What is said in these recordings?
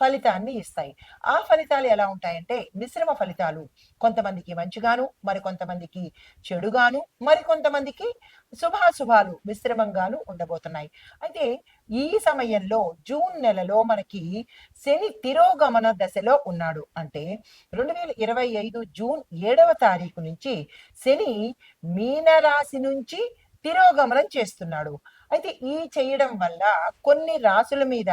ఫలితాన్ని ఇస్తాయి. ఆ ఫలితాలు ఎలా ఉంటాయంటే మిశ్రమ ఫలితాలు. కొంతమందికి మంచిగాను మరి కొంతమందికి చెడుగాను మరికొంతమందికి శుభాశుభాలు మిశ్రమంగాను ఉండబోతున్నాయి. అయితే ఈ సమయంలో జూన్ నెలలో మనకి శని తిరోగమన దశలో ఉన్నాడు. అంటే రెండు వేల ఇరవై ఐదు జూన్ ఏడవ తారీఖు నుంచి శని మీనరాశి నుంచి తిరోగమనం చేస్తున్నాడు. అయితే ఈ చేయడం వల్ల కొన్ని రాసుల మీద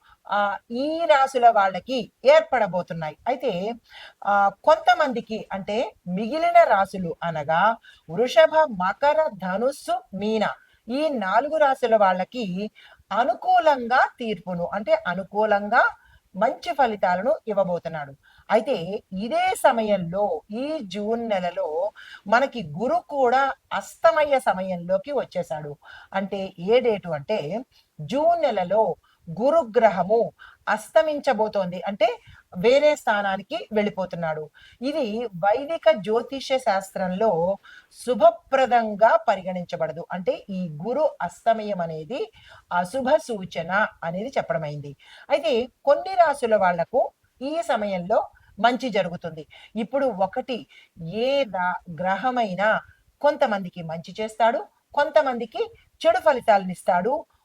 ఈ రాశుల వాళ్ళకి ఏర్పడబోతున్నాయి. అయితే ఆ కొంతమందికి అంటే మిగిలిన రాశులు అనగా వృషభ మకర ధనుస్సు మీన ఈ నాలుగు రాశుల వాళ్ళకి అనుకూలంగా తీర్పును అంటే అనుకూలంగా మంచి ఫలితాలను ఇవ్వబోతున్నాడు. అయితే ఇదే సమయంలో ఈ జూన్ నెలలో మనకి గురు కూడా అస్తమయ సమయంలోకి వచ్చేసాడు అంటే ఏ డేటు అంటే జూన్ నెలలో గురుగ్రహము అస్తమించబోతోంది. అంటే వేరే స్థానానికి వెళ్ళిపోతున్నాడు. ఇది వైదిక జ్యోతిష శాస్త్రంలో శుభప్రదంగా పరిగణించబడదు. అంటే ఈ గురు అస్తమయం అనేది అశుభ సూచన అనేది చెప్పడమైంది. అయితే కొన్ని రాసుల వాళ్ళకు ఈ సమయంలో మంచి జరుగుతుంది. ఇప్పుడు ఒకటి ఏ గ్రహమైనా కొంతమందికి మంచి చేస్తాడు కొంతమందికి చెడు ఫలితాలను ఇస్తాడు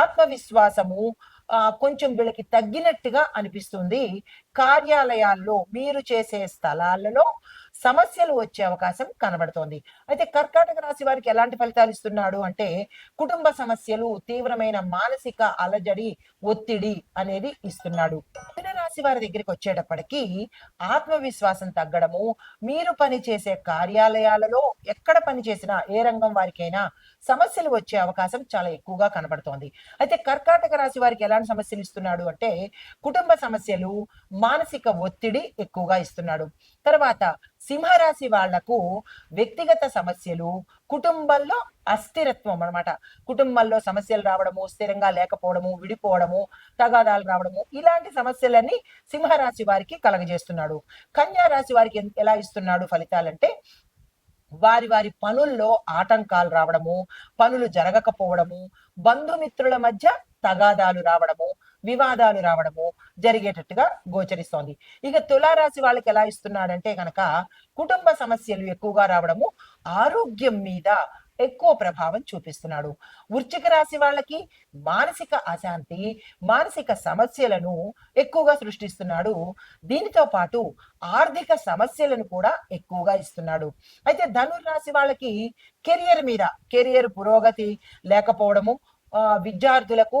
ఆత్మవిశ్వాసము కొంచెం వీళ్ళకి తగ్గినట్టుగా అనిపిస్తుంది. కార్యాలయాల్లో మీరు చేసే స్థలాలలో సమస్యలు వచ్చే అవకాశం కనబడుతోంది. అయితే కర్కాటక రాశి వారికి ఎలాంటి ఫలితాలు ఇస్తున్నాడు అంటే కుటుంబ సమస్యలు తీవ్రమైన మానసిక అలజడి ఒత్తిడి అనేది ఇస్తున్నాడు. రాశి వారి దగ్గరికి వచ్చేటప్పటికి ఆత్మవిశ్వాసం తగ్గడము మీరు పని చేసే కార్యాలయాలలో ఎక్కడ పని చేసినా ఏ రంగం వారికైనా సమస్యలు వచ్చే అవకాశం చాలా ఎక్కువగా కనబడుతోంది. అయితే కర్కాటక రాశి వారికి ఎలాంటి సమస్యలు ఇస్తున్నాడు అంటే కుటుంబ సమస్యలు మానసిక ఒత్తిడి ఎక్కువగా ఇస్తున్నాడు. తర్వాత సింహరాశి వాళ్ళకు వ్యక్తిగత సమస్యలు కుటుంబంలో అస్థిరత్వం అనమాట కుటుంబంలో సమస్యలు రావడము స్థిరంగా లేకపోవడము విడిపోవడము తగాదాలు రావడము ఇలాంటి సమస్యలన్నీ సింహరాశి వారికి కలగజేస్తున్నాడు. కన్యా రాశి వారికి ఎలా ఇస్తున్నాడు ఫలితాలంటే వారి వారి పనుల్లో ఆటంకాలు రావడము పనులు జరగకపోవడము బంధుమిత్రుల మధ్య తగాదాలు రావడము వివాదాలు రావడము జరిగేటట్టుగా గోచరిస్తోంది. ఇక తులారాశి వాళ్ళకి ఎలా ఇస్తున్నాడంటే కనుక కుటుంబ సమస్యలు ఎక్కువగా రావడము ఆరోగ్యం మీద ఎక్కువ ప్రభావం చూపిస్తున్నాడు. వృశ్చిక రాశి వాళ్ళకి మానసిక అశాంతి మానసిక సమస్యలను ఎక్కువగా సృష్టిస్తున్నాడు. దీనితో పాటు ఆర్థిక సమస్యలను కూడా ఎక్కువగా ఇస్తున్నాడు. అయితే ధనుర్రాశి వాళ్ళకి కెరియర్ మీద కెరియర్ పురోగతి లేకపోవడము విద్యార్థులకు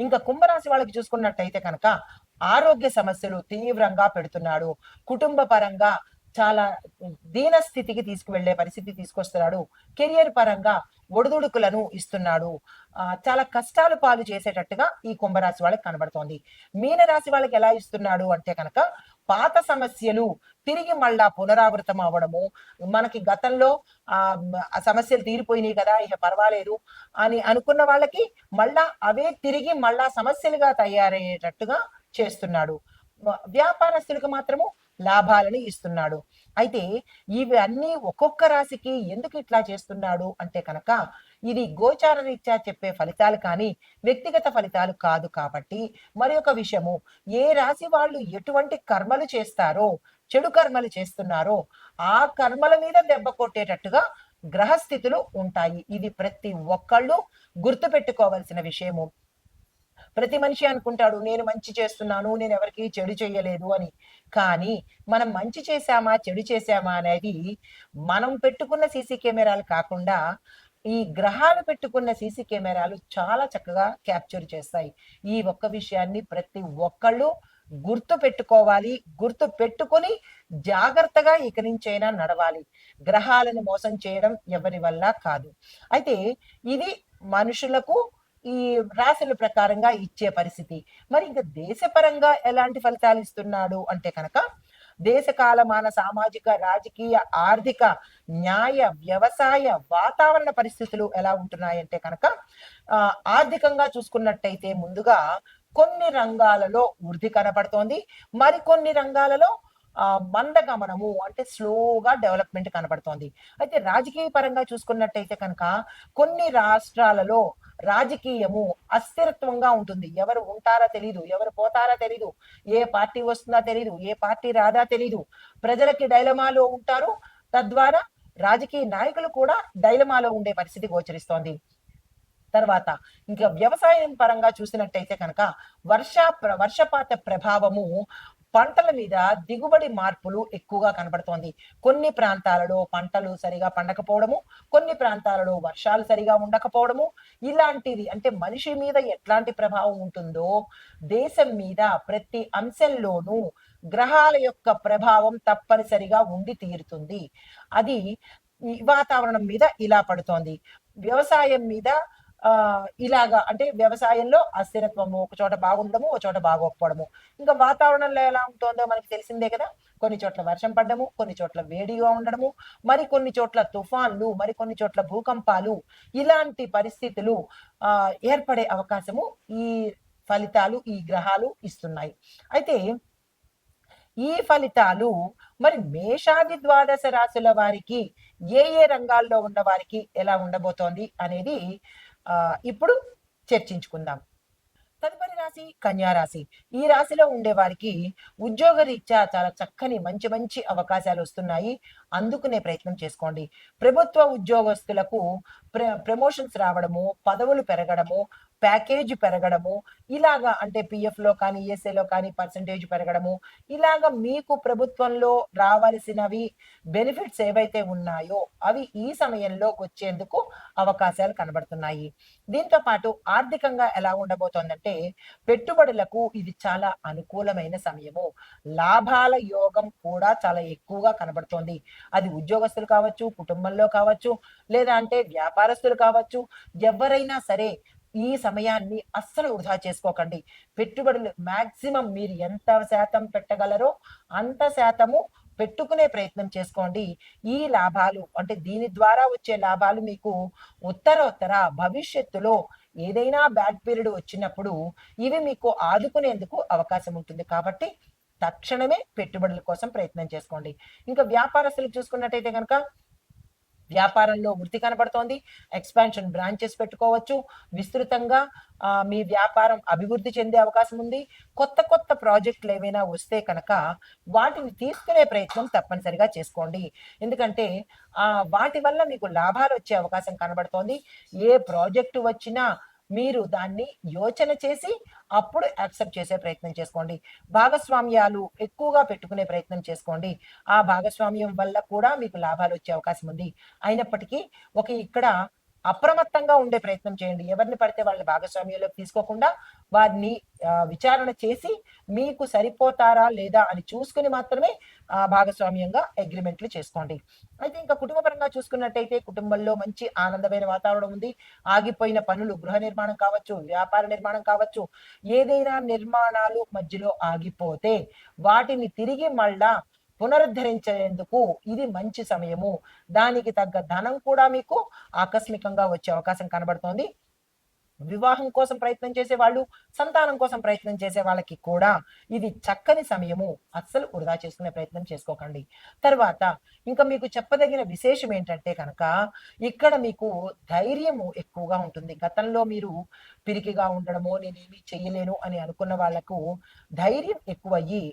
ఇంకా కుంభరాశి వాళ్ళకి చూసుకున్నట్టయితే కనుక ఆరోగ్య సమస్యలు తీవ్రంగా పెడుతున్నాడు. కుటుంబ పరంగా చాలా దీన స్థితికి తీసుకువెళ్ళే పరిస్థితి తీసుకొస్తున్నాడు. కెరియర్ పరంగా ఒడిదుడుకులను ఇస్తున్నాడు. ఆ, చాలా కష్టాలు పాలు చేసేటట్టుగా ఈ కుంభరాశి వాళ్ళకి కనబడుతోంది. మీనరాశి వాళ్ళకి ఎలా ఇస్తున్నాడు అంటే కనుక పాత సమస్యలు తిరిగి మళ్ళా పునరావృతం అవ్వడము. మనకి గతంలో ఆ సమస్యలు తీరిపోయినాయి కదా ఇక పర్వాలేదు అని అనుకున్న వాళ్ళకి మళ్ళా అవే తిరిగి మళ్ళా సమస్యలుగా తయారయ్యేటట్టుగా చేస్తున్నాడు. వ్యాపారస్తులకు మాత్రము లాభాలను ఇస్తున్నాడు. అయితే ఇవి అన్ని ఒక్కొక్క రాశికి ఎందుకు ఇట్లా చేస్తున్నాడు అంటే కనుక ఇది గోచార రీత్యా చెప్పే ఫలితాలు కానీ వ్యక్తిగత ఫలితాలు కాదు కాబట్టి. మరి ఒక విషయము ఏ రాశి వాళ్ళు ఎటువంటి కర్మలు చేస్తారో చెడు కర్మలు చేస్తున్నారో ఆ కర్మల మీద దెబ్బ కొట్టేటట్టుగా గ్రహస్థితులు ఉంటాయి. ఇది ప్రతి ఒక్కళ్ళు గుర్తుపెట్టుకోవాల్సిన విషయము. ప్రతి మనిషి అనుకుంటాడు నేను మంచి చేస్తున్నాను నేను ఎవరికి చెడు చేయలేదు అని. కానీ మనం మంచి చేశామా చెడు చేశామా అనేది మనం పెట్టుకున్న సీసీ కెమెరాలు కాకుండా ఈ గ్రహాలు పెట్టుకున్న సీసీ కెమెరాలు చాలా చక్కగా క్యాప్చర్ చేస్తాయి. ఈ ఒక్క విషయాన్ని ప్రతి ఒక్కళ్ళు గుర్తు పెట్టుకోవాలి. గుర్తు పెట్టుకొని జాగ్రత్తగా ఇక నుంచైనా నడవాలి. గ్రహాలను మోసం చేయడం ఎవరి వల్ల కాదు. అయితే ఇది మనుషులకు ఈ రాశుల ప్రకారంగా ఇచ్చే పరిస్థితి. మరి ఇంకా దేశపరంగా ఎలాంటి ఫలితాలు ఇస్తున్నాడు అంటే కనుక దేశ కాలమాన సామాజిక రాజకీయ ఆర్థిక న్యాయ వ్యవసాయ వాతావరణ పరిస్థితులు ఎలా ఉంటున్నాయంటే కనుక ఆ, ఆర్థికంగా చూసుకున్నట్టయితే ముందుగా కొన్ని రంగాలలో వృద్ధి కనపడుతోంది. మరికొన్ని రంగాలలో ఆ మందగమనము అంటే స్లోగా డెవలప్మెంట్ కనబడుతోంది అయితే రాజకీయ పరంగా చూసుకున్నట్టయితే కనుక కొన్ని రాష్ట్రాలలో రాజకీయము అస్థిరత్వంగా ఉంటుంది. ఎవరు ఉంటారా తెలీదు ఎవరు పోతారా తెలీదు ఏ పార్టీ వస్తుందా తెలీదు ఏ పార్టీ రాదా తెలీదు. ప్రజలకి డైలమాలో ఉంటారు. తద్వారా రాజకీయ నాయకులు కూడా డైలమాలో ఉండే పరిస్థితి గోచరిస్తోంది. తర్వాత ఇంకా వ్యవసాయం పరంగా చూసినట్టయితే కనుక వర్ష వర్షపాత ప్రభావము పంటల మీద దిగుబడి మార్పులు ఎక్కువగా కనబడుతోంది. కొన్ని ప్రాంతాలలో పంటలు సరిగా పండకపోవడము కొన్ని ప్రాంతాలలో వర్షాలు సరిగా ఉండకపోవడము. ఇలాంటిది అంటే మనిషి మీద ఎట్లాంటి ప్రభావం ఉంటుందో దేశం మీద ప్రతి అంశంలోనూ గ్రహాల యొక్క ప్రభావం తప్పనిసరిగా ఉండి తీరుతుంది. అది వాతావరణం మీద ఇలా పడుతోంది. వ్యవసాయం మీద ఇలాగా అంటే వ్యవసాయంలో అస్థిరత్వము ఒక చోట బాగుండము ఒక చోట బాగోకపోవడము. ఇంకా వాతావరణంలో ఎలా ఉంటుందో మనకి తెలిసిందే కదా. కొన్ని చోట్ల వర్షం పడ్డము కొన్ని చోట్ల వేడిగా ఉండడము మరి కొన్ని చోట్ల తుఫాన్లు మరి కొన్ని చోట్ల భూకంపాలు ఇలాంటి పరిస్థితులు ఆ ఏర్పడే అవకాశము ఈ ఫలితాలు ఈ గ్రహాలు ఇస్తున్నాయి. అయితే ఈ ఫలితాలు మరి మేషాది ద్వాదశ రాశుల వారికి ఏ ఏ రంగాల్లో ఉన్న వారికి ఎలా ఉండబోతోంది అనేది ఇప్పుడు చర్చించుకుందాం. తదుపరి రాశి కన్యా రాశి. ఈ రాశిలో ఉండే వారికి ఉద్యోగ రీత్యా చాలా చక్కని మంచి మంచి అవకాశాలు వస్తున్నాయి. అందుకునే ప్రయత్నం చేసుకోండి. ప్రభుత్వ ఉద్యోగస్తులకు ప్ర ప్రమోషన్స్ రావడము పదవులు పెరగడము ప్యాకేజ్ పెరగడము ఇలాగా అంటే పిఎఫ్లో కానీ ESA లో కానీ పర్సంటేజ్ పెరగడము ఇలాగా మీకు ప్రభుత్వంలో రావాల్సినవి బెనిఫిట్స్ ఏవైతే ఉన్నాయో అవి ఈ సమయంలో వచ్చేందుకు అవకాశాలు కనబడుతున్నాయి. దీంతో పాటు ఆర్థికంగా ఎలా ఉండబోతోందంటే పెట్టుబడులకు ఇది చాలా అనుకూలమైన సమయము. లాభాల యోగం కూడా చాలా ఎక్కువగా కనబడుతోంది. అది ఉద్యోగస్తులు కావచ్చు కుటుంబంలో కావచ్చు లేదా అంటే వ్యాపారస్తులు కావచ్చు ఎవరైనా సరే ఈ సమయాన్ని అస్సలు వృధా చేసుకోకండి. పెట్టుబడులు మాక్సిమం మీరు ఎంత శాతం పెట్టగలరో అంత శాతము పెట్టుకునే ప్రయత్నం చేసుకోండి. ఈ లాభాలు అంటే దీని ద్వారా వచ్చే లాభాలు మీకు ఉత్తరోత్తర భవిష్యత్తులో ఏదైనా బ్యాడ్ పీరియడ్ వచ్చినప్పుడు ఇవి మీకు ఆదుకునేందుకు అవకాశం ఉంటుంది. కాబట్టి తక్షణమే పెట్టుబడుల కోసం ప్రయత్నం చేసుకోండి. ఇంకా వ్యాపారస్తులు చూసుకున్నట్టయితే కనుక వ్యాపారంలో వృద్ధి కనబడుతోంది ఎక్స్పాన్షన్ బ్రాంచెస్ పెట్టుకోవచ్చు. విస్తృతంగా మీ వ్యాపారం అభివృద్ధి చెందే అవకాశం ఉంది. కొత్త కొత్త ప్రాజెక్టులు ఏవైనా వస్తే కనుక వాటిని తీసుకునే ప్రయత్నం తప్పనిసరిగా చేసుకోండి. ఎందుకంటే వాటి వల్ల మీకు లాభాలు వచ్చే అవకాశం కనబడుతోంది. ఏ ప్రాజెక్టు వచ్చినా మీరు దాన్ని యోచన చేసి అప్పుడు యాక్సెప్ట్ చేసే ప్రయత్నం చేసుకోండి. భాగస్వామ్యాలు ఎక్కువగా పెట్టుకునే ప్రయత్నం చేసుకోండి. ఆ భాగస్వామ్యం వల్ల కూడా మీకు లాభాలు వచ్చే అవకాశం ఉంది. అయినప్పటికీ ఒక ఇక్కడ అప్రమత్తంగా ఉండే ప్రయత్నం చేయండి. ఎవరిని పడితే వాళ్ళ భాగస్వామ్యంలోకి తీసుకోకుండా వారిని విచారణ చేసి మీకు సరిపోతారా లేదా అని చూసుకుని మాత్రమే ఆ, భాగస్వామ్యంగా అగ్రిమెంట్లు చేసుకోండి. అయితే ఇంకా కుటుంబపరంగా చూసుకున్నట్టయితే కుటుంబంలో మంచి ఆనందమైన వాతావరణం ఉంది. ఆగిపోయిన పనులు గృహ నిర్మాణం కావచ్చు వ్యాపార నిర్మాణం కావచ్చు ఏదైనా నిర్మాణాలు మధ్యలో ఆగిపోతే వాటిని తిరిగి మళ్ళా పునరుద్ధరించేందుకు ఇది మంచి సమయము. దానికి తగ్గ ధనం కూడా మీకు ఆకస్మికంగా వచ్చే అవకాశం కనబడుతోంది. వివాహం కోసం ప్రయత్నం చేసే వాళ్ళు సంతానం కోసం ప్రయత్నం చేసే వాళ్ళకి కూడా ఇది చక్కని సమయము. అస్సలు వృధా చేసుకునే ప్రయత్నం చేసుకోకండి. తర్వాత ఇంకా మీకు చెప్పదగిన విశేషం ఏంటంటే కనుక ఇక్కడ మీకు ధైర్యము ఎక్కువగా ఉంటుంది. గతంలో మీరు పిరికిగా ఉండడమో నేనేమి చేయలేను అని అనుకున్న వాళ్ళకు ధైర్యం ఎక్కువయ్యి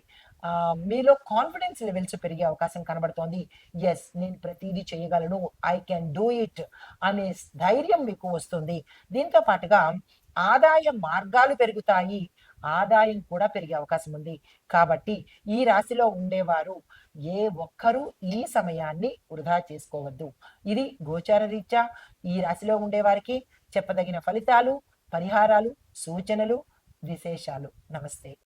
మీలో కాన్ఫిడెన్స్ లెవెల్స్ పెరిగే అవకాశం కనబడుతోంది. ఎస్ నేను ప్రతిదీ చేయగలను. ఐ కెన్ డూ ఇట్ అనే ధైర్యం మీకు వస్తుంది. దీంతో పాటుగా ఆదాయ మార్గాలు పెరుగుతాయి. ఆదాయం కూడా పెరిగే అవకాశం ఉంది. కాబట్టి ఈ రాశిలో ఉండేవారు ఏ ఒక్కరూ ఈ సమయాన్ని వృధా చేసుకోవద్దు. ఇది గోచార రీత్యా ఈ రాశిలో ఉండేవారికి చెప్పదగిన ఫలితాలు పరిహారాలు సూచనలు విశేషాలు. నమస్తే.